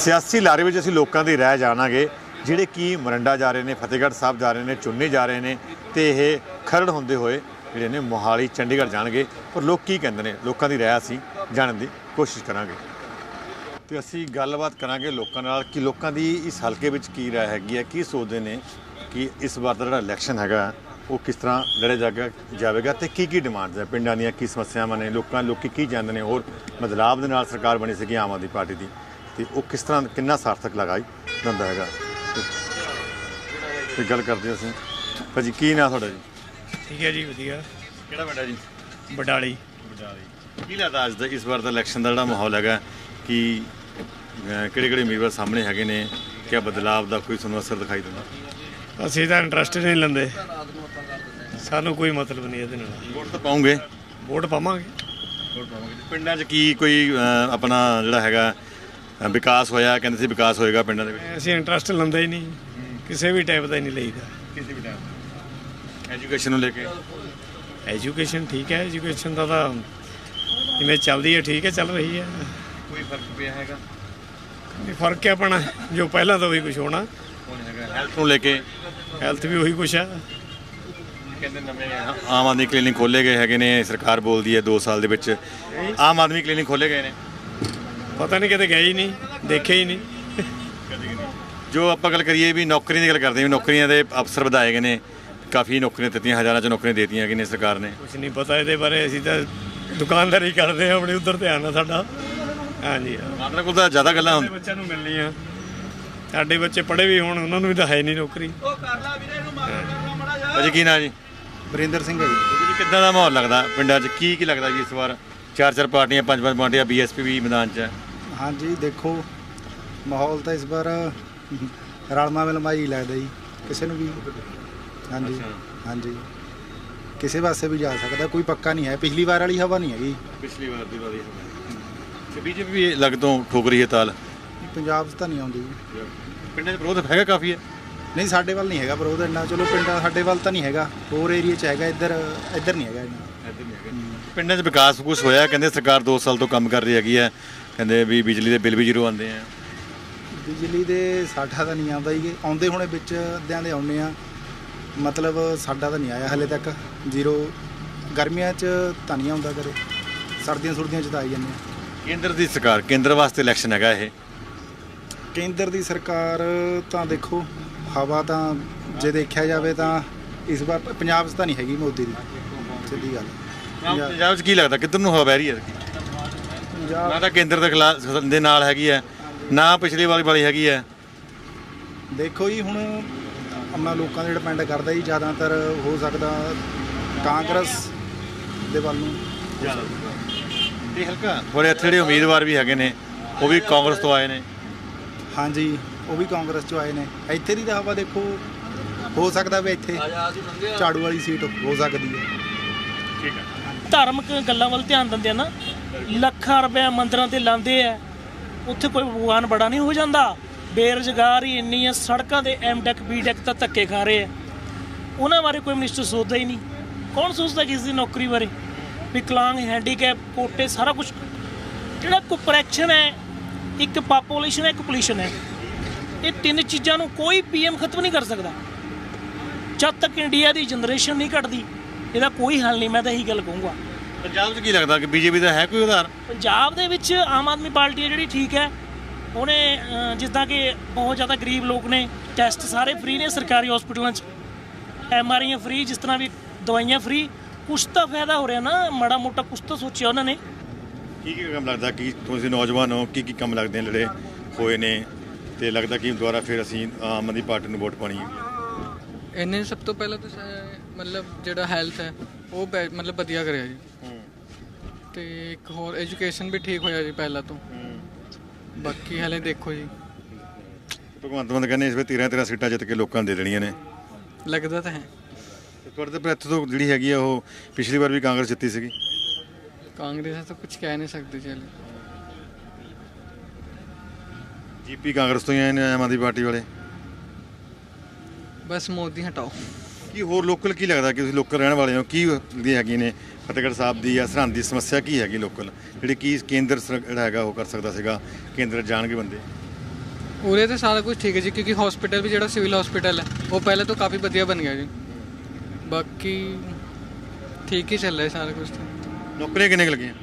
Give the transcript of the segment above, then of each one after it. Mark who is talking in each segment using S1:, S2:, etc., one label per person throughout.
S1: ਸਿਆਸੀ ਲਾਰੇ ਵਿੱਚ ਅਸੀਂ ਲੋਕਾਂ ਦੀ ਰਹਿ ਜਾਣਾਂਗੇ। ਜਿਹੜੇ ਕੀ ਮਰੰਡਾ ਜਾ ਰਹੇ ਨੇ, ਫਤਿਹਗੜ੍ਹ ਸਾਹਿਬ ਜਾ ਰਹੇ ਨੇ, ਚੁੰਨੀ ਜਾ ਰਹੇ ਨੇ ਤੇ ਇਹ ਖਰੜ ਹੁੰਦੇ ਹੋਏ ਜਿਹੜੇ ਨੇ ਮੋਹਾਲੀ, ਚੰਡੀਗੜ੍ਹ ਜਾਣਗੇ। ਪਰ ਲੋਕ ਕੀ ਕਹਿੰਦੇ ਨੇ? ਲੋਕਾਂ ਦੀ ਰਾਏ ਅਸੀਂ ਜਾਣਨ ਦੀ ਕੋਸ਼ਿਸ਼ ਕਰਾਂਗੇ। ਤੇ ਅਸੀਂ ਗੱਲਬਾਤ ਕਰਾਂਗੇ ਲੋਕਾਂ ਨਾਲ ਕਿ ਲੋਕਾਂ ਦੀ ਇਸ ਹਲਕੇ ਵਿੱਚ ਕੀ ਰਾਏ ਹੈਗੀ ਹੈ, ਕੀ ਸੋਚਦੇ ਨੇ ਕਿ ਇਸ ਵਾਰ ਦਾ ਜਿਹੜਾ ਇਲੈਕਸ਼ਨ ਹੈਗਾ, ਉਹ ਕਿਸ ਤਰ੍ਹਾਂ ਲੜਿਆ ਜਾਗਾ, ਜਾਵੇਗਾ ਤੇ ਕੀ ਕੀ ਡਿਮਾਂਡਸ ਹੈ? ਪਿੰਡਾਂ ਦੀਆਂ ਕੀ ਸਮੱਸਿਆਵਾਂ ਨੇ? ਲੋਕਾਂ, ਲੋਕੀ ਕੀ ਚਾਹੁੰਦੇ ਨੇ? ਹੋਰ ਬਦਲਾਵ ਦੇ ਨਾਲ ਸਰਕਾਰ ਬਣੀ ਸੀਗੀ ਆਮ ਆਦਮੀ ਪਾਰਟੀ ਦੀ। ਤੇ ਉਹ ਕਿਸ ਤਰ੍ਹਾਂ ਕਿੰਨਾ ਸਾਰਥਕ ਲਗਾਈ ਦਿੰਦਾ ਹੈਗਾ। ਤੇ- ਗੱਲ ਕਰਦੇ ਹਾਂ ਅਸੀਂ। ਭਾਜੀ ਕੀ ਨਾਂ ਤੁਹਾਡਾ ਜੀ?
S2: ਠੀਕ ਹੈ ਜੀ ਵਧੀਆ।
S1: ਕਿਹੜਾ ਬੇਟਾ ਜੀ?
S2: ਬਡਾਲੀ।
S1: ਕੀ ਲੱਗਦਾ ਅੱਜ ਦਾ ਇਸ ਵਾਰ ਦਾ ਇਲੈਕਸ਼ਨ ਦਾ ਜਿਹੜਾ ਮਾਹੌਲ ਹੈਗਾ ਕਿ ਕਿਹੜੇ ਕਿਹੜੇ ਉਮੀਦਵਾਰ ਸਾਹਮਣੇ ਹੈਗੇ ਨੇ? ਕਿਆ ਬਦਲਾਵ ਦਾ ਕੋਈ ਤੁਹਾਨੂੰ ਅਸਰ ਦਿਖਾਈ ਦਿੰਦਾ?
S2: ਅਸੀਂ ਤਾਂ ਇੰਟਰਸਟ ਨਹੀਂ ਲੈਂਦੇ। ਸਾਨੂੰ ਕੋਈ ਮਤਲਬ ਨਹੀਂ ਇਹਦੇ ਨਾਲ।
S1: ਵੋਟ ਤਾਂ ਪਾਉਂਗੇ।
S2: ਵੋਟ ਪਾਵਾਂਗੇ।
S1: ਪਿੰਡਾਂ 'ਚ ਕੀ ਕੋਈ ਆਪਣਾ ਜਿਹੜਾ ਹੈਗਾ ਵਿਕਾਸ ਹੋਇਆ ਕਹਿੰਦੇ ਸੀ ਵਿਕਾਸ ਹੋਏਗਾ ਪਿੰਡਾਂ ਦੇ ਵਿੱਚ।
S2: ਅਸੀਂ ਇੰਟਰਸਟ ਲੈਂਦੇ ਹੀ ਨਹੀਂ। ਕਿਸੇ ਵੀ ਟਾਈਪ ਦਾ ਹੀ ਨਹੀਂ ਲਈਦਾ।
S1: ਕਿਸੇ ਵੀ ਟਾਈਮ ਐਜੂਕੇਸ਼ਨ ਨੂੰ ਲੈ ਕੇ?
S2: ਐਜੂਕੇਸ਼ਨ ਠੀਕ ਹੈ ਐਜੂਕੇਸ਼ਨ ਦਾ ਤਾਂ ਜਿਵੇਂ ਚੱਲਦੀ ਹੈ ਠੀਕ ਹੈ ਚੱਲ ਰਹੀ ਹੈ।
S1: ਕੋਈ ਫ਼ਰਕ ਪਿਆ ਹੈਗਾ?
S2: ਇਹ ਫ਼ਰਕ ਹੈ ਆਪਣਾ ਜੋ ਪਹਿਲਾਂ ਤਾਂ ਉਹੀ ਕੁਝ ਹੋਣਾ।
S1: ਹੈਲਥ ਨੂੰ ਲੈ ਕੇ?
S2: ਹੈਲਥ ਵੀ ਉਹੀ ਕੁਝ ਹੈ।
S1: ਕਹਿੰਦੇ ਨਵੇਂ ਆਮ ਆਦਮੀ ਕਲੀਨਿਕ ਖੋਲੇ ਗਏ ਹੈਗੇ ਨੇ ਸਰਕਾਰ ਬੋਲਦੀ ਹੈ 2 ਸਾਲ ਦੇ ਵਿੱਚ। ਆਮ ਆਦਮੀ ਕਲੀਨਿਕ ਖੋਲੇ ਗਏ ਨੇ?
S2: ਪਤਾ ਨਹੀਂ ਕਿਤੇ ਗਏ ਹੀ ਨਹੀਂ ਦੇਖੇ ਹੀ ਨਹੀਂ।
S1: ਜੋ ਆਪਾਂ ਗੱਲ ਕਰੀਏ ਵੀ ਨੌਕਰੀਆਂ ਦੀ ਗੱਲ ਕਰਦੇ ਹਾਂ ਵੀ ਨੌਕਰੀਆਂ ਦੇ ਅਫਸਰ ਵਧਾਏ ਗਏ ਨੇ ਕਾਫੀ ਨੌਕਰੀਆਂ ਦਿੱਤੀਆਂ ਹਜ਼ਾਰਾਂ ਚ ਨੌਕਰੀਆਂ ਦੇਤੀਆਂ ਗਈਆਂ ਨੇ ਸਰਕਾਰ ਨੇ।
S2: ਕੁਝ ਨਹੀਂ ਪਤਾ ਇਹਦੇ ਬਾਰੇ ਅਸੀਂ ਤਾਂ ਦੁਕਾਨਦਾਰੀ ਕਰਦੇ ਹਾਂ ਆਪਣੇ ਉਧਰ ਧਿਆਨ ਹੈ ਸਾਡਾ। ਹਾਂਜੀ। ਹਾਂ
S1: ਮਾਤਰਾ ਕੋਲ ਤਾਂ ਜ਼ਿਆਦਾ ਗੱਲਾਂ ਹੁੰਦੀਆਂ।
S2: ਬੱਚਿਆਂ ਨੂੰ ਮਿਲਣੀ ਆ ਸਾਡੇ ਬੱਚੇ ਪੜ੍ਹੇ ਵੀ ਹੋਣ ਉਹਨਾਂ ਨੂੰ ਵੀ ਤਾਂ ਹੈ ਨਹੀਂ ਨੌਕਰੀ।
S1: ਭਾਜੀ ਕੀ ਨਾਂ ਜੀ?
S3: ਵਰਿੰਦਰ ਸਿੰਘ ਹੈ ਜੀ।
S1: ਜੀ ਕਿੱਦਾਂ ਦਾ ਮਾਹੌਲ ਲੱਗਦਾ ਪਿੰਡਾਂ 'ਚ? ਕੀ ਕੀ ਲੱਗਦਾ ਜੀ ਇਸ ਵਾਰ? ਚਾਰ ਚਾਰ ਪਾਰਟੀਆਂ ਪੰਜ ਪੰਜ ਪਾਰਟੀਆਂ ਬੀਐਸਪੀ ਵੀ ਮੈਦਾਨ 'ਚ ਹੈ।
S3: ਹਾਂਜੀ ਦੇਖੋ ਮਾਹੌਲ ਤਾਂ ਇਸ ਵਾਰ ਰਲਮਾ ਮਿਲਮਾਈ ਲੱਗਦਾ ਜੀ। ਕਿਸੇ ਨੂੰ ਵੀ। ਹਾਂਜੀ ਹਾਂਜੀ। ਕਿਸੇ ਪਾਸੇ ਵੀ ਜਾ ਸਕਦਾ ਕੋਈ ਪੱਕਾ ਨਹੀਂ ਹੈ। ਪਿਛਲੀ ਵਾਰ ਵਾਲੀ ਹਵਾ ਨਹੀਂ ਹੈਗੀ।
S1: ਪਿਛਲੀ ਵਾਰ ਦੀ ਵਾਰੀ ਤੇ ਬੀਜੇਪੀ ਵੀ ਲੱਗ ਤੋਂ ਠੋਕ ਰਹੀ ਹੈ ਤਾਲ।
S3: ਪੰਜਾਬ 'ਚ ਤਾਂ ਨਹੀਂ ਆਉਂਦੀ।
S1: ਪਿੰਡਾਂ 'ਚ ਵਿਰੋਧ ਹੈਗਾ ਕਾਫੀ ਹੈ।
S3: ਨਹੀਂ ਸਾਡੇ ਵੱਲ ਨਹੀਂ ਹੈਗਾ ਵਿਰੋਧ ਇੰਨਾ। ਚਲੋ ਪਿੰਡਾਂ ਸਾਡੇ ਵੱਲ ਤਾਂ ਨਹੀਂ ਹੈਗਾ। ਹੋਰ ਏਰੀਆ 'ਚ ਹੈਗਾ ਇੱਧਰ ਇੱਧਰ ਨਹੀਂ ਹੈਗਾ ਇੰਨਾ।
S1: ਪਿੰਡਾਂ 'ਚ ਵਿਕਾਸ ਕੁਛ ਹੋਇਆ ਕਹਿੰਦੇ ਸਰਕਾਰ 2 ਸਾਲ ਤੋਂ ਕੰਮ ਕਰ ਰਹੀ ਹੈਗੀ ਹੈ। ਕਹਿੰਦੇ ਵੀ ਬਿਜਲੀ ਦੇ ਬਿੱਲ ਵੀ ਜ਼ੀਰੋ ਆਉਂਦੇ ਆ।
S3: ਬਿਜਲੀ ਦੇ ਸਾਡਾ ਤਾਂ ਨਹੀਂ ਆਉਂਦਾ ਜੀ। ਆਉਂਦੇ ਹੋਣੇ ਵਿੱਚ ਅੱਧਿਆਂ ਦੇ ਆਉਂਦੇ ਆ। ਮਤਲਬ ਸਾਡਾ ਤਾਂ ਨਹੀਂ ਆਇਆ ਹਲੇ ਤੱਕ। ਜ਼ੀਰੋ ਗਰਮੀਆਂ 'ਚ ਤਾਂ ਨਹੀਂ ਆਉਂਦਾ ਕਰੇ ਸਰਦੀਆਂ ਸੁਰਦੀਆਂ 'ਚ ਤਾਂ ਆਈ ਜਾਂਦੇ ਆ।
S1: ਕੇਂਦਰ ਦੀ ਸਰਕਾਰ ਕੇਂਦਰ ਵਾਸਤੇ ਇਲੈਕਸ਼ਨ ਹੈਗਾ ਇਹ?
S3: ਕੇਂਦਰ ਦੀ ਸਰਕਾਰ ਤਾਂ ਦੇਖੋ ਹਵਾ ਤਾਂ ਜੇ ਦੇਖਿਆ ਜਾਵੇ ਤਾਂ ਇਸ ਵਾਰ ਪੰਜਾਬ 'ਚ ਤਾਂ ਨਹੀਂ ਹੈਗੀ ਮੋਦੀ ਦੀ। ਸਿੱਧੀ ਗੱਲ। ਪੰਜਾਬ-
S1: 'ਚ ਕੀ ਲੱਗਦਾ? ਕਿੱਧਰ ਨੂੰ ਹਵਾ ਬਹਿ ਰਹੀ ਹੈ? ਨਾ ਤਾਂ ਕੇਂਦਰ ਦੇ ਖਿਲਾਫ ਦੇ ਨਾਲ ਹੈਗੀ ਹੈ ਨਾ ਪਿਛਲੀ ਵਾਲੀ ਵਾਲੀ ਹੈਗੀ ਹੈ।
S3: ਦੇਖੋ ਜੀ ਹੁਣ ਆਪਣਾ ਲੋਕਾਂ ਦੇ ਡਿਪੈਂਡ ਕਰਦਾ ਜੀ ਜ਼ਿਆਦਾਤਰ ਹੋ ਸਕਦਾ ਕਾਂਗਰਸ ਦੇ ਵੱਲ ਨੂੰ।
S1: ਇਹ ਹਲਕਾ ਥੋੜੇ ਇੱਥੇ ਜਿਹੜੇ ਉਮੀਦਵਾਰ ਵੀ ਹੈਗੇ ਨੇ ਉਹ ਵੀ ਕਾਂਗਰਸ ਤੋਂ ਆਏ ਨੇ।
S3: ਹਾਂਜੀ ਉਹ ਵੀ ਕਾਂਗਰਸ ਚੋਂ ਆਏ ਨੇ। ਇੱਥੇ ਦੀ ਤਾਂ ਹਵਾ ਦੇਖੋ ਹੋ ਸਕਦਾ ਵੀ ਇੱਥੇ ਝਾੜੂ ਵਾਲੀ ਸੀਟ ਹੋ ਸਕਦੀ ਹੈ।
S4: ਧਾਰਮਿਕ ਗੱਲਾਂ ਵੱਲ ਧਿਆਨ ਦਿੰਦੇ ਆ ਨਾ। ਲੱਖਾਂ ਰੁਪਏ ਮੰਦਰਾਂ ਤੇ ਲਾਉਂਦੇ ਆ। ਉੱਥੇ ਕੋਈ ਭਗਵਾਨ ਬੜਾ ਨਹੀਂ ਹੋ ਜਾਂਦਾ। ਬੇਰੁਜ਼ਗਾਰ ਹੀ ਇੰਨੀ ਹੈ ਸੜਕਾਂ ਤੇ ਐਮਟੈਕ ਬੀਟੈਕ ਤਾਂ ਧੱਕੇ ਖਾ ਰਹੇ ਆ। ਉਹਨਾਂ ਬਾਰੇ ਕੋਈ ਮਿਨਿਸਟਰ ਸੋਚਦਾ ਹੀ ਨਹੀਂ। ਕੌਣ ਸੋਚਦਾ ਕਿਸ ਦੀ ਨੌਕਰੀ ਬਾਰੇ? ਵਿਕਲਾਂਗ ਹੈਂਡੀਕੈਪ ਕੋਟੇ, ਸਾਰਾ ਕੁਝ ਜਿਹੜਾ ਕੋਪਰੈਕਸ਼ਨ ਹੈ, ਇੱਕ ਪਾਪੂਲੇਸ਼ਨ ਹੈ, ਇੱਕ ਪੋਲੀਸ਼ਨ ਹੈ। ਇਹ ਤਿੰਨ ਚੀਜ਼ਾਂ ਨੂੰ ਕੋਈ ਪੀਐਮ ਖਤਮ ਨਹੀਂ ਕਰ ਸਕਦਾ। ਜਦ ਤੱਕ ਇੰਡੀਆ ਦੀ ਜਨਰੇਸ਼ਨ ਨਹੀਂ ਘਟਦੀ, ਇਹਦਾ ਕੋਈ ਹੱਲ ਨਹੀਂ। ਮੈਂ ਤਾਂ ਇਹੀ ਗੱਲ ਕਹੂੰਗਾ।
S1: ਪੰਜਾਬ 'ਚ ਕੀ ਲੱਗਦਾ ਕਿ ਬੀਜੇਪੀ ਦਾ ਹੈ ਕੋਈ ਉਧਾਰ?
S4: ਪੰਜਾਬ ਦੇ ਵਿੱਚ ਆਮ ਆਦਮੀ ਪਾਰਟੀ ਹੈ ਜਿਹੜੀ ਠੀਕ ਹੈ। ਉਹਨੇ ਜਿੱਦਾਂ ਕਿ ਬਹੁਤ ਜ਼ਿਆਦਾ ਗਰੀਬ ਲੋਕ ਨੇ ਟੈਸਟ ਸਾਰੇ ਫ੍ਰੀ ਨੇ ਸਰਕਾਰੀ ਹਸਪੀਟਲਾਂ 'ਚ ਐਮਆਰਆਈਆਂ ਫ੍ਰੀ ਜਿਸ ਤਰ੍ਹਾਂ ਵੀ ਦਵਾਈਆਂ ਫ੍ਰੀ ਕੁਛ ਤਾਂ ਫਾਇਦਾ ਹੋ ਰਿਹਾ ਨਾ ਮਾੜਾ ਮੋਟਾ ਕੁਛ ਤਾਂ ਸੋਚਿਆ ਉਹਨਾਂ ਨੇ।
S1: ਕੀ ਕੀ ਕੰਮ ਲੱਗਦਾ? ਕਿ ਤੁਸੀਂ ਨੌਜਵਾਨ ਹੋ ਕੀ ਕੀ ਕੰਮ ਲੱਗਦੇ ਨੇ ਜਿਹੜੇ ਹੋਏ ਨੇ? ਤੇ ਲੱਗਦਾ ਕਿ ਦੁਬਾਰਾ ਫਿਰ ਅਸੀਂ ਆਮ ਆਦਮੀ ਪਾਰਟੀ ਨੂੰ ਵੋਟ ਪਾਣੀ ਹੈ?
S5: ਇਹਨੇ ਸਭ ਤੋਂ ਪਹਿਲਾਂ ਤਾਂ ਮਤਲਬ ਜਿਹੜਾ ਹੈਲਥ ਹੈ ਉਹ ਮਤਲਬ ਵਧੀਆ ਕਰਿਆ ਜੀ। ਤੇ ਇੱਕ ਹੋਰ ਐਜੂਕੇਸ਼ਨ ਵੀ ਠੀਕ ਹੋਇਆ ਜੀ ਪਹਿਲਾਂ ਤੋਂ। ਬਾਕੀ ਹਲੇ ਦੇਖੋ ਜੀ।
S1: ਭਗਵੰਤ ਮਾਨ ਕਹਿੰਦੇ ਇਸ ਵੇ 13 13 ਸੀਟਾਂ ਜਿੱਤ ਕੇ ਲੋਕਾਂ ਨੂੰ ਦੇ ਦੇਣੀਆਂ ਨੇ।
S5: ਲੱਗਦਾ ਤਾਂ ਹੈ।
S1: ਤੁਹਾਡੇ ਤੇ ਤੋਂ ਜਿਹੜੀ ਹੈਗੀ ਆ ਉਹ ਪਿਛਲੀ ਵਾਰ ਵੀ ਕਾਂਗਰਸ ਜਿੱਤੀ ਸੀਗੀ।
S5: ਕਾਂਗਰਸ ਤਾਂ ਕੁਝ ਕਹਿ ਨਹੀਂ ਸਕਦੇ ਚਲੇ
S1: ਜੀਪੀ ਕਾਂਗਰਸ ਤੋਂ ਹੀ ਆਏ ਨੇ ਆਮ ਆਦਮੀ ਪਾਰਟੀ ਵਾਲੇ।
S5: ਬਸ ਮੋਦੀ ਹਟਾਓ।
S1: ਕੀ ਹੋਰ ਲੋਕਲ ਕੀ ਲੱਗਦਾ ਕਿ ਤੁਸੀਂ ਲੋਕਲ ਰਹਿਣ ਵਾਲੇ ਹੋ? ਕੀ ਦੀ ਹੈਗੀ ਨੇ? ਫਤਿਹਗੜ੍ਹ ਸਾਹਿਬ ਦੀ ਜਾਂ ਸਰਹੰਦ ਦੀ ਸਮੱਸਿਆ ਕੀ ਹੈਗੀ ਲੋਕਲ ਜਿਹੜੀ ਕੀ ਕੇਂਦਰ ਸਰ- ਜਿਹੜਾ ਹੈਗਾ ਉਹ ਕਰ ਸਕਦਾ ਸੀਗਾ ਕੇਂਦਰ ਜਾਣਗੇ ਬੰਦੇ।
S5: ਉਰੇ ਤੇ ਸਾਰਾ ਕੁਝ ਠੀਕ ਹੈ ਜੀ ਕਿਉਂਕਿ ਹਸਪੀਟਲ ਵੀ ਜਿਹੜਾ ਸਿਵਲ ਹਸਪੀਟਲ ਹੈ ਉਹ ਪਹਿਲੇ ਤੋਂ ਕਾਫੀ ਵਧੀਆ ਬਣ ਗਿਆ ਜੀ। ਬਾਕੀ ਠੀਕ ਹੀ ਚੱਲ ਰਿਹਾ ਸਾਰਾ ਕੁਝ
S1: ਨੌਕਰੀਆਂ ਕਿੰਨੇ ਕੁ ਲੱਗੀਆਂ?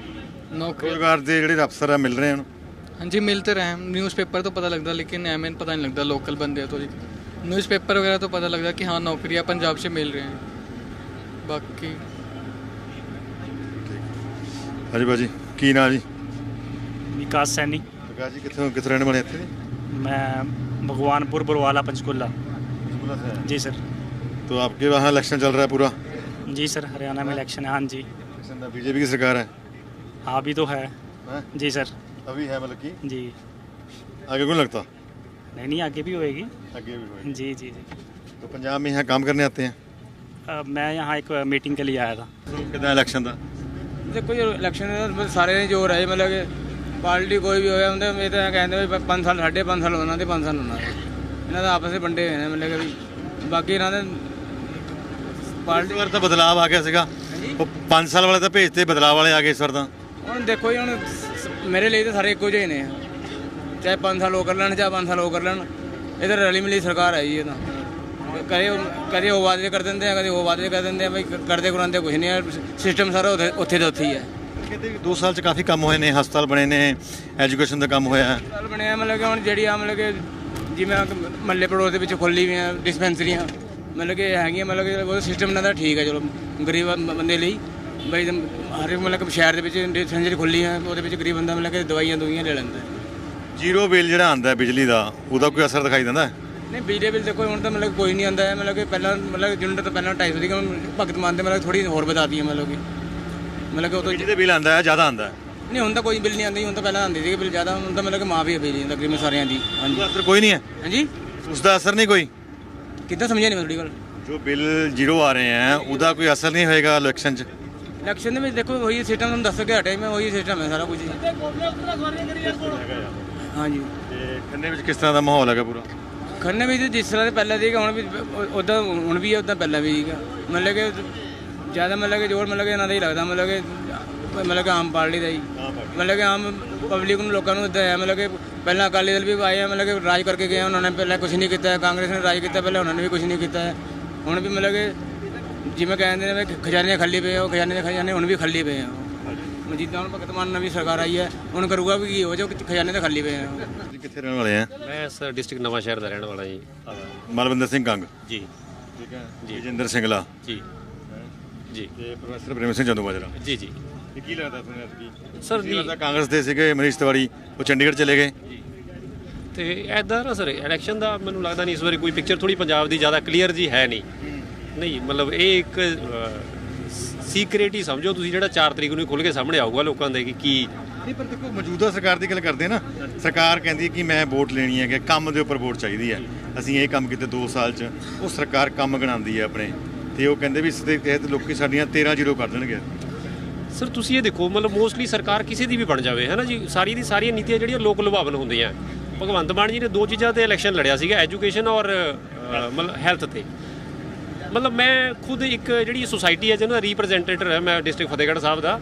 S5: ਨੌਕਰੀ
S1: ਰੋਜ਼ਗਾਰ ਦੇ ਜਿਹੜੇ ਅਫਸਰ ਆ ਮਿਲ ਰਹੇ ਹਨ?
S5: ਹਾਂਜੀ ਮਿਲ ਤੇ ਰਹੇ ਨਿਊਜ਼ਪੇਪਰ ਤੋਂ ਪਤਾ ਲੱਗਦਾ ਲੇਕਿन ਐਵੇਂ ਪਤਾ ਨਹੀਂ ਲੱਗਦਾ ਲੋਕਲ ਬੰਦੇ ਤੋਂ ਜੀ। न्यूज़पेपर वगैरह तो पता लगता है कि हाँ नौकरियाँ पंजाब से मिल रही हैं ਬਾਕੀ
S1: ਹਾਂਜੀ ਬਾਜੀ ਕੀ ਨਾਂ ਜੀ
S6: ਵਿਕਾਸ ਸੈਣੀ
S1: ਵਿਕਾਸ ਜੀ ਕਿੱਥੋਂ ਕਿੱਥੇ ਰਹਿਣ ਵਾਲੇ ਇੱਥੇ
S6: मैं भगवानपुर बुरवाला पंचकुला जी सर
S1: तो आपके वहाँ इलेक्शन चल रहा है पूरा
S6: जी सर हरियाणा में इलेक्शन है हाँ जी
S1: बीजेपी की सरकार है
S6: हाँ अभी तो है
S1: हैं?
S6: जी सर
S1: अभी है मतलब कि
S6: जी
S1: आगे कौन लगता
S6: नहीं नहीं आगे भी होएगी
S1: आगे भी होएगी।
S6: जी जी जी
S1: तो पंजाब में यहाँ काम करने आते हैं
S6: अ, मैं यहाँ एक मीटिंग के लिए आया था
S1: कितना इलेक्शन था
S7: ਦੇਖੋ ਜੀ ਇਲੈਕਸ਼ਨ ਦਾ ਤਾਂ ਸਾਰੇ ਨੇ ਜੋਰ ਹੈ ਮਤਲਬ ਕਿ ਪਾਰਟੀ ਕੋਈ ਵੀ ਹੋਇਆ ਹੁੰਦਾ ਇਹ ਤਾਂ ਕਹਿੰਦੇ ਵੀ 5 ਸਾਲ ਸਾਡੇ 5 ਸਾਲ ਉਹਨਾਂ ਦੇ 5 ਸਾਲ ਉਹਨਾਂ ਦੇ ਇਹਨਾਂ ਦਾ ਆਪਸ ਵਿੱਚ ਵੰਡੇ ਹੋਏ ਨੇ ਮਤਲਬ ਕਿ ਵੀ ਬਾਕੀ ਇਹਨਾਂ ਦੇ
S1: ਪਾਰਟੀ ਵਾਰ ਤਾਂ ਬਦਲਾਵ ਆ ਗਿਆ ਸੀਗਾ ਉਹ 5 ਸਾਲ ਵਾਲੇ ਤਾਂ ਭੇਜਤੇ ਬਦਲਾਵ ਵਾਲੇ ਆ ਗਏ ਇਸ ਵਾਰ ਤਾਂ
S7: ਹੁਣ ਦੇਖੋ ਜੀ ਹੁਣ ਸ- ਮੇਰੇ ਲਈ ਤਾਂ ਸਾਰੇ ਇੱਕੋ ਜਿਹੇ ਨੇ ਚਾਹੇ 5 ਸਾਲ ਉਹ ਕਰ ਲੈਣ ਚਾਹੇ 5 ਸਾਲ ਉਹ ਕਰ ਲੈਣ। ਇਹ ਤਾਂ ਰਲੀ ਮਿਲੀ ਸਰਕਾਰ ਹੈ ਜੀ ਇਹ ਤਾਂ। ਕਦੇ ਕਦੇ ਉਹ ਵਾਅਦੇ ਕਰ ਦਿੰਦੇ ਆ ਕਦੇ ਉਹ ਵਾਅਦੇ ਕਰ ਦਿੰਦੇ ਆ ਬਈ ਕਰਦੇ ਕਰਾਉਂਦੇ ਕੁਝ ਨਹੀਂ ਹੈ। ਸਿਸਟਮ ਸਾਰਾ ਉੱਥੇ ਉੱਥੇ ਦਾ ਉੱਥੇ ਹੀ ਹੈ।
S1: ਵੀ 2 ਸਾਲ ਚ ਕਾਫੀ ਕੰਮ ਹੋਏ ਨੇ ਹਸਪਤਾਲ ਬਣੇ ਨੇ ਐਜੂਕੇਸ਼ਨ ਦਾ ਕੰਮ ਹੋਇਆ। ਹੈ
S7: ਗੱਲ ਬਣਿਆ ਮਤਲਬ ਕਿ ਹੁਣ ਜਿਹੜੀ ਆ ਮਤਲਬ ਕਿ ਜਿਵੇਂ ਮੱਲੇ ਪੜੋਸ ਦੇ ਵਿੱਚ ਖੁੱਲੀ ਵੀ ਆ ਡਿਸਪੈਂਸਰੀਆਂ ਮਤਲਬ ਕਿ ਹੈਗੀਆਂ ਮਤਲਬ ਕਿ ਉਹ ਸਿਸਟਮ ਇਹਨਾਂ ਦਾ ਠੀਕ ਹੈ ਚਲੋ ਗਰੀਬ ਬੰਦੇ ਲਈ। ਬਈ ਤੇ ਹਰ ਇੱਕ ਮਤਲਬ ਕਿ ਸ਼ਹਿਰ ਦੇ ਵਿੱਚ ਡਿਸਪੈਂਸਰੀ ਖੁੱਲੀ ਆ ਉਹਦੇ ਵਿੱਚ ਗਰੀਬ ਬੰਦਾ ਮਤਲਬ ਕਿ ਦਵਾਈਆਂ ਦੁਈਆਂ ਲੈ ਲੈਂਦਾ।
S1: ਜ਼ੀਰੋ ਬਿੱਲ ਜਿਹੜਾ ਆਂਦਾ ਬਿਜਲੀ ਦਾ ਉਹਦਾ ਕੋਈ ਅਸਰ ਦਿਖਾਈ ਦਿੰਦਾ?
S7: ਨਹੀਂ ਬਿਜਲੀ ਬਿੱਲ ਦੇਖੋ ਹੁਣ ਤਾਂ ਮਤਲਬ ਕੋਈ ਨਹੀਂ ਆਉਂਦਾ ਹੈ ਮਤਲਬ ਕਿ ਪਹਿਲਾਂ ਮਤਲਬ ਯੂਨਿਟ ਤੋਂ ਪਹਿਲਾਂ 250 ਸੀਗਾ ਹੁਣ ਭਗਤ ਮਾਨ ਦੇ ਮਤਲਬ ਥੋੜੀ ਹੋਰ ਵਧਾਤੀ ਹੈ ਮਤਲਬ ਕਿ। ਮਤਲਬ ਕਿ ਉਹ ਤੋਂ
S1: ਬਿਜਲੀ ਦੇ ਬਿੱਲ ਆਂਦਾ ਹੈ ਜ਼ਿਆਦਾ ਆਂਦਾ
S7: ਨਹੀਂ ਹੁਣ ਤਾਂ ਕੋਈ ਬਿੱਲ ਨਹੀਂ ਆਉਂਦੀ ਹੁਣ ਤਾਂ ਪਹਿਲਾਂ ਆਉਂਦੀ ਸੀ ਬਿੱਲ ਜ਼ਿਆਦਾ ਹੁਣ ਤਾਂ ਮਤਲਬ ਕਿ ਮਾਂ ਵੀ ਹੈ ਬਿਜਲੀ ਦਾ ਤਕਰੀਬਨ ਸਾਰਿਆਂ ਦੀ ਹਾਂਜੀ।
S1: ਅਸਰ ਕੋਈ ਨਹੀਂ ਹੈ?
S7: ਹਾਂਜੀ?
S1: ਉਸ ਦਾ ਅਸਰ ਨਹੀਂ ਕੋਈ?
S7: ਕਿੱਦਾਂ ਸਮਝਿਆ ਨਹੀਂ ਮੈਂ ਤੁਹਾਡੀ ਗੱਲ?
S1: ਜੋ ਬਿੱਲ ਜ਼ੀਰੋ ਆ ਰਹੇ ਹੈ ਉਹਦਾ ਕੋਈ ਅਸਰ ਨਹੀਂ ਹੋਏਗਾ ਇਲੈਕਸ਼ਨ 'ਚ?
S7: ਇਲੈਕਸ਼ਨ ਦੇ ਵਿੱਚ ਦੇਖੋ ਉਹੀ ਸਿਸਟਮ ਤੁਹਾਨੂੰ ਦੱਸ ਕੇ ਹਟਿਆ ਮੈਂ ਉਹੀ ਸਿਸਟਮ ਹੈ ਸਾਰਾ ਕੁਝ ਹਾਂਜੀ।
S1: ਤੇ ਖੰਨੇ ਵਿੱਚ ਕਿਸ ਤਰ੍ਹਾਂ ਦਾ ਮਾਹੌਲ ਹੈਗਾ ਪੂਰਾ?
S7: ਖੰਨੇ ਵਿੱਚ ਜਿਸ ਤਰ੍ਹਾਂ ਦੇ ਪਹਿਲਾਂ ਸੀਗਾ ਹੁਣ ਵੀ ਉਦਾਂ ਹੁਣ ਵੀ ਉਦਾਂ ਪਹਿਲਾਂ ਵੀ ਸੀਗਾ। ਮਤਲਬ ਕਿ ਜ਼ਿਆਦਾ ਮਤਲਬ ਕਿ ਜੋਰ ਮਤਲਬ ਕਿ ਇਹਨਾਂ ਦਾ ਹੀ ਲੱਗਦਾ ਮਤਲਬ ਕਿ ਮਤਲਬ ਕਿ ਆਮ ਪਾਰਟੀ ਦਾ ਹੀ। ਮਤਲਬ ਕਿ ਆਮ ਪਬਲਿਕ ਨੂੰ ਲੋਕਾਂ ਨੂੰ ਇਦਾਂ ਹੈ ਮਤਲਬ ਕਿ ਪਹਿਲਾਂ ਅਕਾਲੀ ਦਲ ਵੀ ਆਏ ਆ ਮਤਲਬ ਕਿ ਰਾਜ ਕਰਕੇ ਗਏ ਉਹਨਾਂ ਨੇ ਪਹਿਲਾਂ ਕੁਝ ਨਹੀਂ ਕੀਤਾ ਕਾਂਗਰਸ ਨੇ ਰਾਜ ਕੀਤਾ ਪਹਿਲਾਂ ਉਹਨਾਂ ਨੇ ਵੀ ਕੁਝ ਨਹੀਂ ਕੀਤਾ। ਹੁਣ ਵੀ ਮਤਲਬ ਕਿ ਜਿਵੇਂ ਕਹਿੰਦੇ ਨੇ ਖਜ਼ਾਨੇ ਖਾਲੀ ਪਏ ਉਹ ਖਜ਼ਾਨੇ ਦੇ ਖਜ਼ਾਨੇ ਹੁਣ ਵੀ ਖਾਲੀ ਪਏ ਆ। ਮਜੀਦਾਂ ਹੁਣ ਭਗਤ ਮਾਨ ਨਵੀਂ ਸਰਕਾਰ ਆਈ ਹੈ। ਹੁਣ ਕਰੂਗਾ ਵੀ ਕੀ ਹੋ ਜੋ ਖਜ਼ਾਨੇ ਤਾਂ ਖਾਲੀ ਪਏ ਆ।
S1: ਤੁਸੀਂ ਕਿੱਥੇ ਰਹਿਣ ਵਾਲੇ ਆ?
S8: ਮੈਂ ਸਰ ਡਿਸਟ੍ਰਿਕਟ ਨਵਾਂ ਸ਼ਹਿਰ ਦਾ ਰਹਿਣ ਵਾਲਾ ਜੀ।
S1: ਮਲਵਿੰਦਰ ਸਿੰਘ ਕੰਗ
S8: ਜੀ।
S1: ਠੀਕ ਹੈ। ਜੀਜਿੰਦਰ ਸਿੰਘਲਾ
S8: ਜੀ। ਜੀ।
S1: ਤੇ ਪ੍ਰੋਫੈਸਰ ਪ੍ਰੇਮ ਸਿੰਘ ਚੰਦੂਮਾਜਰਾ
S8: ਜੀ ਜੀ।
S1: ਇਹ ਕੀ ਲੱਗਦਾ ਤੁਹਾਨੂੰ ਐਤਕੀ
S8: ਸਰ
S1: ਜੀ
S8: ਜੀ।
S1: ਲੱਗਦਾ ਕਾਂਗਰਸ ਦੇ ਸੀਗੇ ਮਨੀਸ਼ ਤਿਵਾੜੀ ਉਹ ਚੰਡੀਗੜ੍ਹ ਚਲੇ ਗਏ।
S8: ਤੇ ਐਦਾਂ ਨਾ ਸਰ ਇਲੈਕਸ਼ਨ ਦਾ ਮੈਨੂੰ ਲੱਗਦਾ ਨਹੀਂ ਇਸ ਵਾਰੀ ਕੋਈ ਪਿਕਚਰ ਥੋੜੀ ਪੰਜਾਬ ਦੀ ਜ਼ਿਆਦਾ ਕਲੀਅਰ ਜੀ ਹੈ ਨਹੀਂ। ਨਹੀਂ ਮਤਲਬ ਇਹ ਇੱਕ ਸੀਕ੍ਰੇਟ ਹੀ ਸਮਝੋ ਤੁਸੀਂ ਜਿਹੜਾ 4 ਤਰੀਕ ਨੂੰ ਖੁੱਲ ਕੇ ਸਾਹਮਣੇ ਆਊਗਾ ਲੋਕਾਂ ਦੇ ਕਿ ਕੀ
S1: ਨਹੀਂ ਪਰ ਦੇਖੋ ਮੌਜੂਦਾ ਸਰਕਾਰ ਦੀ ਗੱਲ ਕਰਦੇ ਨਾ ਸਰਕਾਰ ਕਹਿੰਦੀ ਹੈ ਕਿ ਮੈਂ ਵੋਟ ਲੈਣੀ ਹੈ ਕਿ ਕੰਮ ਦੇ ਉੱਪਰ ਵੋਟ ਚਾਹੀਦੀ ਹੈ। ਅਸੀਂ ਇਹ ਕੰਮ ਕੀਤੇ 2 ਸਾਲ 'ਚ ਉਹ ਸਰਕਾਰ ਕੰਮ ਗਣਾਉਂਦੀ ਹੈ ਆਪਣੇ। ਤੇ ਉਹ ਕਹਿੰਦੇ ਵੀ ਇਸ ਦੇ ਤਹਿਤ ਲੋਕੀ ਸਾਡੀਆਂ 13 ਜ਼ੀਰੋ ਕਰ ਦੇਣਗੇ।
S8: ਸਰ ਤੁਸੀਂ ਇਹ ਦੇਖੋ ਮਤਲਬ ਮੋਸਟਲੀ ਸਰਕਾਰ ਕਿਸੇ ਦੀ ਵੀ ਬਣ ਜਾਵੇ ਹੈ ਨਾ ਜੀ? ਸਾਰੀ ਦੀ ਸਾਰੀਆਂ ਨੀਤੀਆਂ ਜਿਹੜੀਆਂ ਲੋਕ ਲੁਭਾਵਨ ਹੁੰਦੀਆਂ। ਭਗਵੰਤ ਮਾਨ ਜੀ ਨੇ ਦੋ ਚੀਜ਼ਾਂ ਤੇ ਇਲੈਕਸ਼ਨ ਲੜਿਆ ਸੀਗਾ ਐਜੂਕੇਸ਼ਨ ਔਰ ਮਤਲਬ ਹੈਲਥ ਤੇ। ਮਤਲਬ ਮੈਂ ਖੁਦ ਇੱਕ ਜਿਹੜੀ ਸੁਸਾਇਟੀ ਹੈ, ਜਿਹਨਾਂ ਦਾ ਰਿਪਰੈਜ਼ੈਂਟੇਟਿਵ ਹੈ, ਮੈਂ ਡਿਸਟ੍ਰਿਕਟ ਫਤਿਹਗੜ੍ਹ ਸਾਹਿਬ ਦਾ।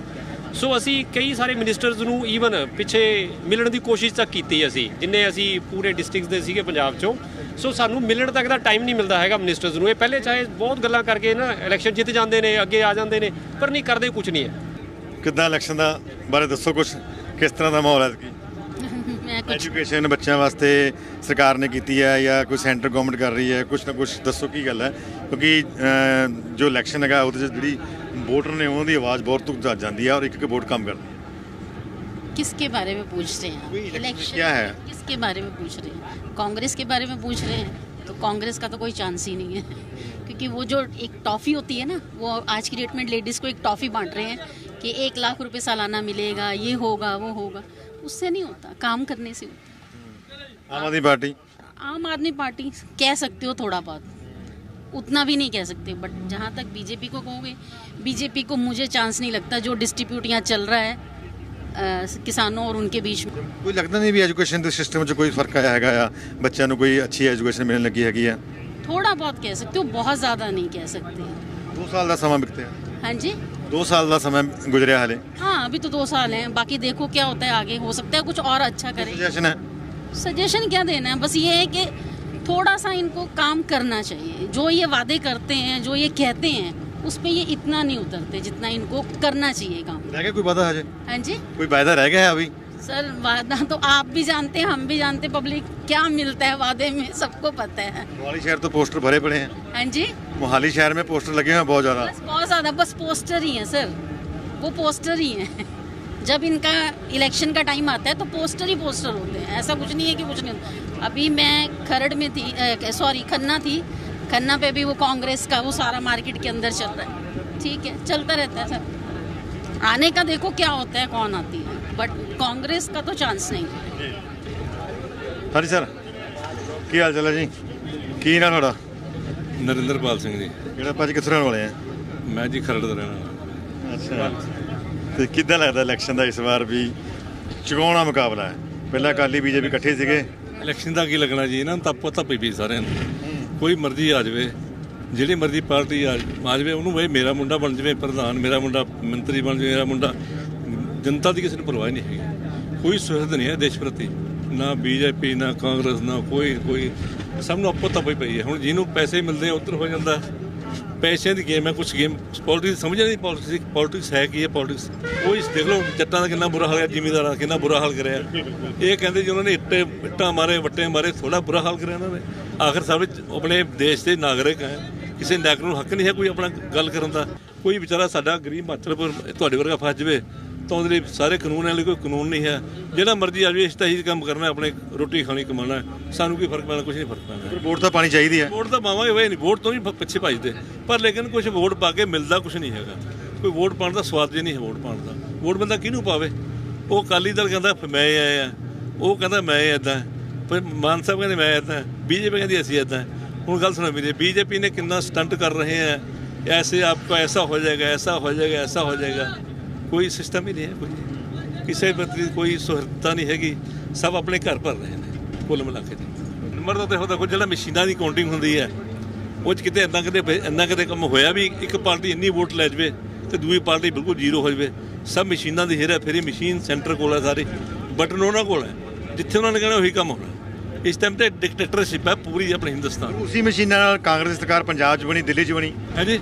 S8: ਸੋ ਅਸੀਂ ਕਈ ਸਾਰੇ ਮਿਨਿਸਟਰਸ ਨੂੰ ਈਵਨ ਪਿੱਛੇ ਮਿਲਣ ਦੀ ਕੋਸ਼ਿਸ਼ ਤੱਕ ਕੀਤੀ ਅਸੀਂ, ਜਿੰਨੇ ਅਸੀਂ ਪੂਰੇ ਡਿਸਟ੍ਰਿਕਟਸ ਦੇ ਸੀਗੇ ਪੰਜਾਬ ਚੋਂ। ਸੋ ਸਾਨੂੰ ਮਿਲਣ ਤੱਕ ਦਾ ਟਾਈਮ ਨਹੀਂ ਮਿਲਦਾ ਹੈਗਾ ਮਿਨਿਸਟਰਸ ਨੂੰ। ਇਹ ਪਹਿਲੇ ਚਾਹੇ ਬਹੁਤ ਗੱਲਾਂ ਕਰਕੇ ਨਾ ਇਲੈਕਸ਼ਨ ਜਿੱਤ ਜਾਂਦੇ ਨੇ, ਅੱਗੇ ਆ ਜਾਂਦੇ ਨੇ, ਪਰ ਨਹੀਂ ਕਰਦੇ ਕੁਝ ਨਹੀਂ ਹੈ।
S1: ਕਿੱਦਾਂ ਇਲੈਕਸ਼ਨ ਦਾ ਬਾਰੇ ਦੱਸੋ ਕੁਝ ਕਿਸ ਤਰ੍ਹਾਂ ਦਾ ਮਾਹੌਲ ਹੈ
S9: ਮੈਂ ਕੁਝ
S1: ਐਜੂਕੇਸ਼ਨ ਬੱਚਿਆਂ ਵਾਸਤੇ ਸਰਕਾਰ ਨੇ ਕੀਤੀ ਹੈ ਜਾਂ ਕੋਈ ਸੈਂਟਰ ਗਵਰਨਮੈਂਟ ਕਰ ਰਹੀ ਹੈ ਕੁਝ ਨਾ ਕੁਝ ਦੱਸੋ ਕੀ ਗੱਲ ਹੈ ਕਿਉਂਕਿ ਅਹ, ਜੋ ਇਲੈਕਸ਼ਨ ਹੈਗਾ ਉਹਦੇ 'ਚ ਜਿਹੜੀ ਵੋਟਰ ਨੇ ਉਹਨਾਂ ਦੀ ਆਵਾਜ਼ ਬਹੁਤ ਤੁਕ ਜਾ ਜਾਂਦੀ ਹੈ ਔਰ ਇੱਕ ਇੱਕ ਵੋਟ ਕੰਮ ਕਰਦੀ ਹੈ
S9: किसके बारे में पूछ रहे हैं
S1: वही
S9: आप?
S1: इलेक्शन
S9: इलेक्शन
S1: क्या है?
S9: किसके बारे में पूछ रहे हैं कांग्रेस के बारे में पूछ रहे हैं तो कांग्रेस का तो कोई चांस ही नहीं है क्योंकि वो जो एक टॉफ़ी होती है ना वो आज की डेट में लेडीज़ को एक टॉफ़ी बांट रहे हैं कि एक लाख रुपए सालाना मिलेगा ये होगा वो होगा उससे नहीं होता काम करने से होता।
S1: आम आदमी पार्टी।
S9: आम आदमी पार्टी कह सकते हो थोड़ा बहुत। उतना भी नहीं कह सकते बट जहाँ तक बीजेपी को कहोगे बीजेपी को मुझे चांस नहीं लगता जो डिस्ट्रीब्यूट यहाँ चल रहा है आ, किसानों और उनके बीच में।
S1: कोई लगता नहीं भी एजुकेशन सिस्टम में जो कोई फ़र्क आया है या बच्चों को कोई अच्छी एजुकेशन मिलने लगी है
S9: थोड़ा बहुत कह सकते हो बहुत ज़्यादा नहीं कह सकते।
S1: दो साल का समा बिकते
S9: हैं। हाँ जी।
S1: दो साल का समय गुजरिया हाले।
S9: हाँ अभी तो दो साल है। बाकी देखो क्या होता है आगे। हो सकता है कुछ और अच्छा करे।
S1: सजेशन है?
S9: सजेशन क्या देना है? बस ये है कि थोड़ा सा इनको काम करना चाहिए। जो ये वादे करते हैं जो ये कहते हैं उस पर ये इतना नहीं उतरते जितना इनको करना चाहिए काम।
S1: रह गया कोई वादा है
S9: हाँ जी।
S1: कोई वायदा रह गया है अभी?
S9: सर वादा तो आप भी जानते हैं हम भी जानते हैं पब्लिक क्या मिलता है वादे में सबको पता है।
S1: शहर तो पोस्टर भरे पड़े हैं।
S9: हाँ जी।
S1: मोहाली शहर में पोस्टर लगे हुए हैं बहुत ज़्यादा।
S9: बहुत ज़्यादा बस पोस्टर ही है सर। वो पोस्टर ही हैं। जब इनका इलेक्शन का टाइम आता है तो पोस्टर ही पोस्टर होते हैं। ऐसा कुछ नहीं है कि कुछ नहीं होता। अभी मैं खरड़ में थी सॉरी खन्ना थी। खन्ना पे भी वो कांग्रेस का वो सारा मार्केट के अंदर चल रहा है। ठीक है चलता रहता है सर। आने का देखो क्या होता है कौन आती है। बट कांग्रेस का तो चांस नहीं है।
S1: हरी सर की हाल चाल है जी? की ना थोड़ा?
S10: ਨਰਿੰਦਰਪਾਲ ਸਿੰਘ ਜੀ।
S1: ਜਿਹੜਾ ਕਿੱਥੋਂ ਰਹਿਣ ਵਾਲੇ ਆ?
S10: ਮੈਂ ਜੀ ਖਰੜ ਦਾ ਰਹਿਣ ਵਾਲਾ।
S1: ਅੱਛਾ। ਤੇ ਕਿੱਦਾਂ ਲੱਗਦਾ ਇਲੈਕਸ਼ਨ ਦਾ ਇਸ ਵਾਰ ਵੀ ਚਗਾਉਣਾ ਮੁਕਾਬਲਾ ਹੈ? ਪਹਿਲਾਂ ਅਕਾਲੀ ਬੀਜੇਪੀ ਇਕੱਠੇ ਸੀਗੇ।
S10: ਇਲੈਕਸ਼ਨ ਦਾ ਕੀ ਲੱਗਣਾ ਜੀ ਇਹਨਾਂ ਨੂੰ ਤਾਂ ਪਤਾ ਪਈ ਵੀ ਸਾਰਿਆਂ ਨੂੰ। ਕੋਈ ਮਰਜ਼ੀ ਆ ਜਾਵੇ। ਜਿਹੜੀ ਮਰਜ਼ੀ ਪਾਰਟੀ ਆ ਆ ਜਾਵੇ ਉਹਨੂੰ ਬਈ ਮੇਰਾ ਮੁੰਡਾ ਬਣ ਜਾਵੇ ਪ੍ਰਧਾਨ ਮੇਰਾ ਮੁੰਡਾ ਮੰਤਰੀ ਬਣ ਜਾਵੇ ਮੇਰਾ ਮੁੰਡਾ। ਜਨਤਾ ਦੀ ਕਿਸੇ ਨੂੰ ਪਰਵਾਹ ਨਹੀਂ ਹੈਗੀ। ਕੋਈ ਸੁਹਿਰਦ ਨਹੀਂ ਹੈ ਦੇਸ਼ ਪ੍ਰਤੀ। ਨਾ ਬੀਜੇਪੀ ਨਾ ਕਾਂਗਰਸ ਨਾ ਕੋਈ ਕੋਈ ਸਭ ਨੂੰ ਆਪੋ ਤਾਂ ਪਈ ਪਈ ਹੈ। ਹੁਣ ਜਿਹਨੂੰ ਪੈਸੇ ਮਿਲਦੇ ਆ, ਉੱਧਰ ਹੋ ਜਾਂਦਾ। ਪੈਸਿਆਂ ਦੀ ਗੇਮ ਹੈ ਕੁਝ ਗੇਮ ਪੋਲਿਟਿਕਸ ਸਮਝ ਨਹੀਂ ਪੋਲਿਟਿਕਸ ਪੋਲਿਟਿਕਸ ਹੈ ਕੀ ਹੈ ਪੋਲਿਟਿਕਸ ਉਹ ਇਸ ਦੇਖ ਲਓ, ਜੱਟਾਂ ਦਾ ਕਿੰਨਾ ਬੁਰਾ ਹਾਲ ਹੈ, ਜ਼ਿਮੀਦਾਰਾਂ ਦਾ ਕਿੰਨਾ ਬੁਰਾ ਹਾਲ ਕਰਿਆ। ਇਹ ਕਹਿੰਦੇ ਜੀ ਉਹਨਾਂ ਨੇ ਇੱਟੇ, ਇੱਟਾਂ ਮਾਰੇ, ਵੱਟੇ ਮਾਰੇ ਥੋੜਾ ਬੁਰਾ ਹਾਲ ਕਰਿਆ ਉਹਨਾਂ ਨੇ। ਆਖਰ ਸਭ ਆਪਣੇ ਦੇਸ਼ ਦੇ ਨਾਗਰਿਕ ਹੈ। ਕਿਸੇ ਨਾਗਰਿਕ ਨੂੰ ਹੱਕ ਨਹੀਂ ਹੈ ਕੋਈ ਆਪਣਾ ਗੱਲ ਕਰਨ ਦਾ। ਕੋਈ ਵਿਚਾਰਾ ਸਾਡਾ ਗਰੀਬ ਹਿਮਾਚਲਪੁਰ ਤੁਹਾਡੇ ਵਰਗਾ ਫਸ ਜਾਵੇ। ਤਾਂ ਉਹਦੇ ਲਈ ਸਾਰੇ ਕਾਨੂੰਨ ਹੈ ਕੋਈ ਕਾਨੂੰਨ ਨਹੀਂ ਹੈ। ਜਿਹੜਾ ਮਰਜ਼ੀ ਆ ਜਾਵੇ ਇਸ ਤਾਂ ਹੀ ਕੰਮ ਕਰਨਾ ਆਪਣੇ ਰੋਟੀ ਖਾਣੀ ਕਮਾਉਣਾ ਹੈ। ਸਾਨੂੰ ਕੀ ਫ਼ਰਕ ਪੈਣਾ ਕੁਝ ਨਹੀਂ ਫ਼ਰਕ ਪੈਣਾ।
S1: ਵੋਟ ਤਾਂ ਪਾਣੀ ਚਾਹੀਦੀ ਹੈ।
S10: ਵੋਟ ਤਾਂ ਪਾਵਾਂਗੇ ਵੇ ਨਹੀਂ ਵੋਟ ਤੋਂ ਵੀ ਪਿੱਛੇ ਭੱਜਦੇ। ਪਰ ਲੇਕਿਨ ਕੁਝ ਵੋਟ ਪਾ ਕੇ ਮਿਲਦਾ ਕੁਝ ਨਹੀਂ ਹੈਗਾ। ਕੋਈ ਵੋਟ ਪਾਉਣ ਦਾ ਸਵਾਦ ਜੇ ਨਹੀਂ ਹੈ ਵੋਟ ਪਾਉਣ ਦਾ। ਵੋਟ ਬੰਦਾ ਕਿਹਨੂੰ ਪਾਵੇ? ਉਹ ਅਕਾਲੀ ਦਲ ਕਹਿੰਦਾ ਮੈਂ ਆਇਆ ਉਹ ਕਹਿੰਦਾ ਮੈਂ ਇਦਾਂ ਪਰ ਮਾਨ ਸਾਹਿਬ ਕਹਿੰਦੇ ਮੈਂ ਇਦਾਂ ਬੀਜੇਪੀ ਕਹਿੰਦੀ ਅਸੀਂ ਇਦਾਂ ਹੁਣ ਗੱਲ ਸੁਣੋ ਮੇਰੇ ਬੀਜੇਪੀ ਨੇ ਕਿੰਨਾ ਸਟੰਟ ਕਰ ਰਹੇ ਹੈ। ਐਸੇ ਆਪਕੋ ਐਸਾ ਹੋ ਜਾਏਗਾ ਐਸਾ ਹੋ ਜਾਏਗਾ ਐਸਾ ਹੋ ਜਾਏਗਾ। ਕੋਈ ਸਿਸਟਮ ਹੀ ਨਹੀਂ ਹੈ ਕੋਈ। ਕਿਸੇ ਪ੍ਰਤੀ ਕੋਈ ਸੁਹਿਰਦਤਾ ਨਹੀਂ ਹੈਗੀ। ਸਭ ਆਪਣੇ ਘਰ ਭਰ ਰਹੇ ਨੇ ਕੁੱਲ ਮਿਲਾ ਕੇ ਨੰਬਰ ਤਾਂ ਦੇਖੋ ਦੇਖੋ ਜਿਹੜਾ ਮਸ਼ੀਨਾਂ ਦੀ ਕਾਊਂਟਿੰਗ ਹੁੰਦੀ ਹੈ ਉਹ 'ਚ ਕਿਤੇ ਇੰਨਾ ਕਿਤੇ ਇੰਨਾ ਕਿਤੇ ਕੰਮ ਹੋਇਆ ਵੀ ਇੱਕ ਪਾਰਟੀ ਇੰਨੀ ਵੋਟ ਲੈ ਜਾਵੇ ਤੇ ਦੂਜੀ ਪਾਰਟੀ ਬਿਲਕੁਲ ਜ਼ੀਰੋ ਹੋ ਜਾਵੇ। ਸਭ ਮਸ਼ੀਨਾਂ ਦੀ ਹੇਰਾ ਫੇਰੀ ਮਸ਼ੀਨ ਸੈਂਟਰ ਕੋਲ ਹੈ ਸਾਰੇ। ਬਟਨ ਉਹਨਾਂ ਕੋਲ ਹੈ ਜਿੱਥੇ ਉਹਨਾਂ ਨੇ ਕਹਿਣਾ ਉਹੀ ਕੰਮ ਹੋਣਾ। ਇਸ ਟਾਈਮ ਤੇ ਡਿਕਟੇਟਰਸ਼ਿਪ ਹੈ ਪੂਰੀ ਆਪਣੇ ਹਿੰਦੁਸਤਾਨ।
S1: ਉਸੇ ਮਸ਼ੀਨਾਂ ਨਾਲ ਕਾਂਗਰਸ ਸਰਕਾਰ ਪੰਜਾਬ 'ਚ ਬਣੀ ਦਿੱਲੀ 'ਚ ਬਣੀ।
S10: ਹੈ ਜੀ?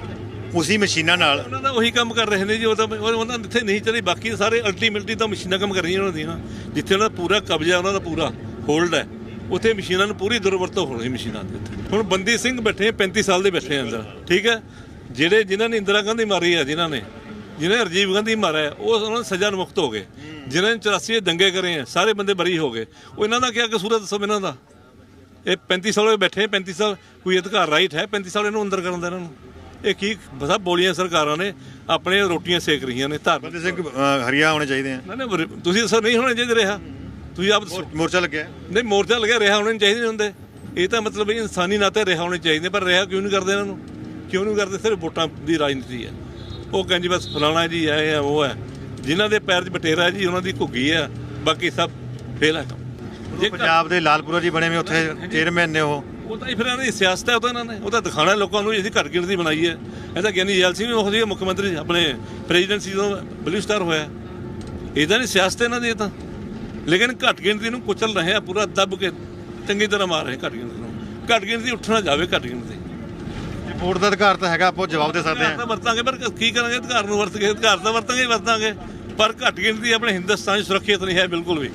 S1: ਉਸੇ ਮਸ਼ੀਨਾਂ ਨਾਲ।
S10: ਉਹਨਾਂ ਦਾ ਉਹੀ ਕੰਮ ਕਰ ਰਹੇ ਨੇ ਜੀ ਉਹ ਤਾਂ ਉਹ- ਉਹਨਾਂ ਜਿੱਥੇ ਨਹੀਂ ਚੱਲੀ ਬਾਕੀ ਸਾਰੇ ਅਲਟੀਮੇਟਲੀ ਤਾਂ ਮਸ਼ੀਨਾਂ ਕੰਮ ਕਰ ਰਹੀਆਂ ਉਹਨਾਂ ਦੀਆਂ। ਜਿੱਥੇ ਉਹਨਾਂ ਦਾ ਪੂਰਾ ਕਬਜ਼ਾ ਉਹਨਾਂ ਦਾ ਪੂਰਾ ਹੋਲਡ ਹੈ। ਉੱਥੇ ਮਸ਼ੀਨਾਂ ਨੂੰ ਪੂਰੀ ਦੁਰਵਰਤੋਂ ਹੋ ਰਹੀ ਮਸ਼ੀਨਾਂ ਦੇ ਉੱਤੇ ਹੁਣ ਬੰਦੀ ਸਿੰਘ ਬੈਠੇ ਆ, 35 ਸਾਲ ਦੇ ਬੈਠੇ ਆ ਅੰਦਰ ਠੀਕ ਹੈ? ਜਿਹੜੇ ਜਿਨ੍ਹਾਂ ਨੇ ਇੰਦਰਾ ਗਾਂਧੀ ਮਾਰੀ ਆ ਜਿਨ੍ਹਾਂ ਨੇ ਜਿਨ੍ਹਾਂ ਨੇ ਰਾਜੀਵ ਗਾਂਧੀ ਮਾਰਿਆ ਉਹ ਉਹਨਾਂ ਨੂੰ ਸਜ਼ਾ ਮੁਕਤ ਹੋ ਗਏ। ਜਿਨ੍ਹਾਂ ਨੇ 84 ਦੰਗੇ ਕਰੇ ਆ ਸਾਰੇ ਬੰਦੇ ਬਰੀ ਹੋ ਗਏ। ਉਹ ਇਹਨਾਂ ਦਾ ਕੀ ਕਸੂਰ ਹੈ ਦੱਸੋ ਇਹਨਾਂ ਦਾ ਇਹ 35 ਸਾਲ ਹੋਏ ਬੈਠੇ ਆ, 35 ਸਾਲ ਕੋਈ ਅਧਿਕਾਰ ਰਾਈਟ ਹੈ? 35 ਸਾਲ ਇਹਨੂੰ ਅੰਦਰ ਕਰਨ ਦਾ ਇਹਨਾਂ ਨੂੰ ਇਹ ਕੀ ਸਭ ਬੋਲੀਆਂ ਸਰਕਾਰਾਂ ਨੇ ਆਪਣੇ ਰੋਟੀਆਂ ਸੇਕ ਰਹੀਆਂ ਨੇ ਧਾਰਮਿਕ
S1: ਬੰਦੇ ਸਿੰਘ ਹਰੀਆ ਹੋਣੇ ਚਾਹੀਦੇ ਆ।
S10: ਨਾ ਨਾ ਵਰ- ਤੁਸੀਂ ਸਰ ਨਹੀਂ ਹੋਣੇ ਚਾਹੀਦੇ ਰਿਹਾ। ਤੁਸੀਂ ਆਪ
S1: ਮੋਰ- ਮੋਰਚਾ ਲੱਗਿਆ।
S10: ਨਹੀਂ ਮੋਰਚਾ ਲੱਗਿਆ ਰਿਹਾ ਹੋਣੇ ਨਹੀਂ ਚਾਹੀਦੇ ਨਹੀਂ ਹੁੰਦੇ। ਇਹ ਤਾਂ ਮਤਲਬ ਵੀ ਇਨਸਾਨੀ ਨਾਤੇ ਰਿਹਾ ਹੋਣੇ ਚਾਹੀਦੇ ਪਰ ਰਿਹਾ ਕਿਉਂ ਨਹੀਂ ਕਰਦੇ ਇਹਨਾਂ ਨੂੰ? ਕਿਉਂ ਨਹੀਂ ਕਰਦੇ? ਸਿਰਫ ਵੋਟਾਂ ਦੀ ਰਾਜਨੀਤੀ ਹੈ। ਉਹ ਕਹਿੰਦੇ ਬਸ ਫਲਾਣਾ ਜੀ ਇਹ ਹੈ ਉਹ ਹੈ। ਜਿਨ੍ਹਾਂ ਦੇ ਪੈਰ 'ਚ ਬਟੇਰਾ ਜੀ ਉਹਨਾਂ ਦੀ ਘੁੱਗੀ ਹੈ। ਬਾਕੀ ਸਭ ਫੇਲ ਹੈ। ਕੰਮ ਜੇ
S1: ਪੰਜਾਬ ਦੇ ਲਾਲਪੁਰਾ ਜੀ ਬਣੇ ਹੋਏ ਉੱਥੇ ਚੇਅਰਮੈਨ ਨੇ ਉਹ।
S10: ਉਹ ਤਾਂ ਹੀ ਫਿਰ ਇਹਨਾਂ ਦੀ ਸਿਆਸਤ ਹੈ ਉਹ ਤਾਂ ਇਹਨਾਂ ਨੇ ਉਹ ਤਾਂ ਦਿਖਾਣਾ ਲੋਕਾਂ ਨੂੰ ਅਸੀਂ ਘੱਟ ਗਿਣਤੀ ਬਣਾਈ ਹੈ। ਇਹਦਾ ਗਿਆਨੀ ਜੈਲ ਸਿੰਘ ਵੀ ਉਹ ਜਿਹੇ ਮੁੱਖ ਮੰਤਰੀ ਆਪਣੇ ਪ੍ਰੈਜ਼ੀਡੈਂਸੀ ਤੋਂ ਬਲੂ ਸਟਾਰ ਹੋਇਆ। ਇਹਦਾ ਨਹੀਂ ਸਿਆਸਤ ਇਹਨਾਂ ਦੀ ਇਹ ਤਾਂ। ਲੇਕਿਨ ਘੱਟ ਗਿਣਤੀ ਨੂੰ ਕੁਚਲ ਰਹੇ ਆ ਪੂਰਾ ਦੱਬ ਕੇ ਚੰਗੀ ਤਰ੍ਹਾਂ ਮਾਰ ਰਹੇ ਘੱਟ ਗਿਣਤੀ ਨੂੰ। ਘੱਟ ਗਿਣਤੀ ਉੱਠਣਾ ਜਾਵੇ ਘੱਟ ਗਿਣਤੀ।
S1: ਵੋਟ ਦਾ ਅਧਿਕਾਰ ਤਾਂ ਹੈਗਾ ਆਪਾਂ ਜਵਾਬ ਦੇ ਸਕਦੇ ਹਾਂ।
S10: ਵਰਤਾਂਗੇ ਪਰ ਕੀ ਕਰਾਂਗੇ? ਅਧਿਕਾਰ ਨੂੰ ਵਰਤ ਕੇ ਅਧਿਕਾਰ ਤਾਂ ਵਰਤਾਂਗੇ ਵਰਤਾਂਗੇ। ਪਰ ਘੱਟ ਗਿਣਤੀ ਆਪਣੇ ਹਿੰਦੁਸਤਾਨ 'ਚ ਸੁਰੱਖਿਅਤ ਨਹੀਂ ਹੈ ਬਿਲਕੁਲ ਵੀ।